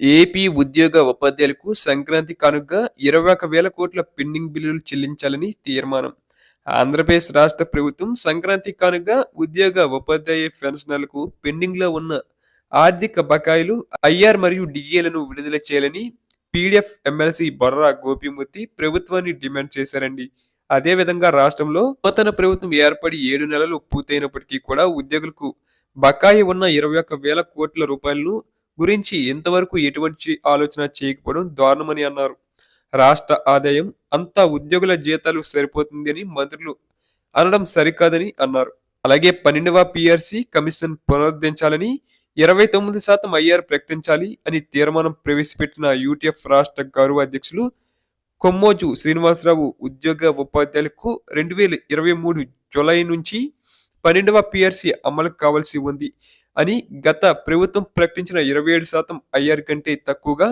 AP ఉద్యోగ ఉపాధ్యాయులకు సంక్రాంతి కానుకగా ఇరవై ఒక వేల కోట్ల పెండింగ్ బిల్లులు చెల్లించాలని తీర్మానం. ఆంధ్రప్రదేశ్ రాష్ట్ర ప్రభుత్వం సంక్రాంతి కానుకగా ఉద్యోగ ఉపాధ్యాయ పెన్షనర్లకు పెండింగ్లో ఉన్న ఆర్థిక బకాయిలు ఐఆర్ మరియు డిఏలను విడుదల చేయాలని పీడిఎఫ్ ఎమ్మెల్సీ బొర్రా గోపిమూర్తి ప్రభుత్వాన్ని డిమాండ్ చేశారండి. అదేవిధంగా రాష్ట్రంలో నూతన ప్రభుత్వం ఏర్పడి ఏడు నెలలు పూర్తయినప్పటికీ కూడా ఉద్యోగులకు బకాయి ఉన్న ఇరవై ఒక్క వేల కోట్ల రూపాయలను గురించి ఇంతవరకు ఎటువంటి ఆలోచన చేయకపోవడం దారుణమని అన్నారు. రాష్ట్ర ఆదాయం అంతా ఉద్యోగుల జీతాలు సరిపోతుంది అని మంత్రులు అనడం సరికాదని అన్నారు. అలాగే పన్నెండవ పిఆర్సి కమిషన్ పునరుద్ధరించాలని ఇరవై తొమ్మిది శాతం ఐఆర్ ప్రకటించాలి అని తీర్మానం ప్రవేశపెట్టిన యూటీఎఫ్ రాష్ట్ర గౌరవ అధ్యక్షులు కొమ్మోజు శ్రీనివాసరావు ఉద్యోగ ఉపాధ్యాయులకు రెండు వేల ఇరవై మూడు జూలై నుంచి పన్నెండవ పిఆర్సి అమలు కావాల్సి ఉంది. అని గత ప్రభుత్వం ప్రకటించిన ఇరవై ఏడు శాతం ఐఆర్ కంటే తక్కువగా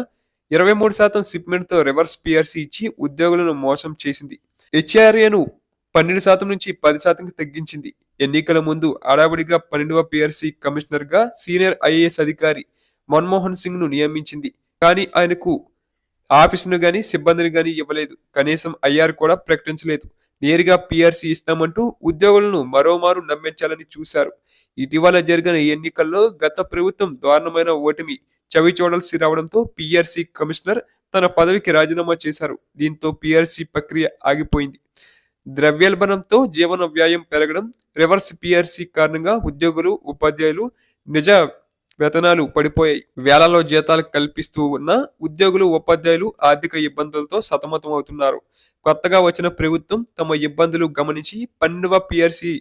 ఇరవై మూడు శాతం సిప్మెంట్తో రివర్స్ పిఆర్సీ ఇచ్చి ఉద్యోగులను మోసం చేసింది. హెచ్ఆర్ఏను పన్నెండు శాతం నుంచి పది శాతంకి తగ్గించింది. ఎన్నికల ముందు అడావిడిగా పన్నెండవ పిఆర్సీ కమిషనర్గా సీనియర్ ఐఏఎస్ అధికారి మన్మోహన్ సింగ్ను నియమించింది. కానీ ఆయనకు ఆఫీసును గాని సిబ్బందిని గాని ఇవ్వలేదు. కనీసం ఐఆర్ కూడా ప్రకటించలేదు. నేరుగా పిఆర్సీ ఇస్తామంటూ ఉద్యోగులను మరోమారు నమ్మించాలని చూశారు. ఇటీవల జరిగిన ఎన్నికల్లో గత ప్రభుత్వం దారుణమైన ఓటమి చవి చూడాల్సి రావడంతో పిఆర్సీ కమిషనర్ తన పదవికి రాజీనామా చేశారు. దీంతో పిఆర్సీ ప్రక్రియ ఆగిపోయింది. ద్రవ్యోల్బణంతో జీవన వ్యయం పెరగడం రివర్స్ పిఆర్సీ కారణంగా ఉద్యోగులు ఉపాధ్యాయులు నిజ వేతనాలు పడిపోయాయి. వేలలో జీతాలు కల్పిస్తూ ఉన్న ఉద్యోగులు ఉపాధ్యాయులు ఆర్థిక ఇబ్బందులతో సతమతం అవుతున్నారు కొత్తగా వచ్చిన ప్రభుత్వం తమ ఇబ్బందులు గమనించి పన్నెండవ పిఆర్సి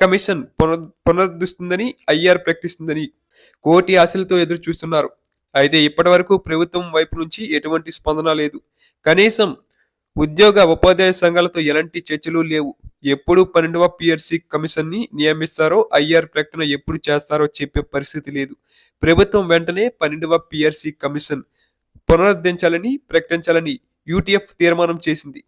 కమిషన్ పునర్ పునరుద్ధరిస్తుందని ఐఆర్ ప్రకటిస్తుందని కోటి ఆశలతో ఎదురు చూస్తున్నారు అయితే ఇప్పటి వరకు ప్రభుత్వం వైపు నుంచి ఎటువంటి స్పందన లేదు. కనీసం ఉద్యోగ ఉపాధ్యాయ సంఘాలతో ఎలాంటి చర్చలు లేవు. ఎప్పుడు పన్నెండవ పిఆర్సి కమిషన్ని నియమిస్తారో ఐఆర్ ప్రకటన ఎప్పుడు చేస్తారో చెప్పే పరిస్థితి లేదు. ప్రభుత్వం వెంటనే పన్నెండవ పిఆర్సి కమిషన్ పునరుద్ధరించాలని ప్రకటించాలని యూటీఎఫ్ తీర్మానం చేసింది.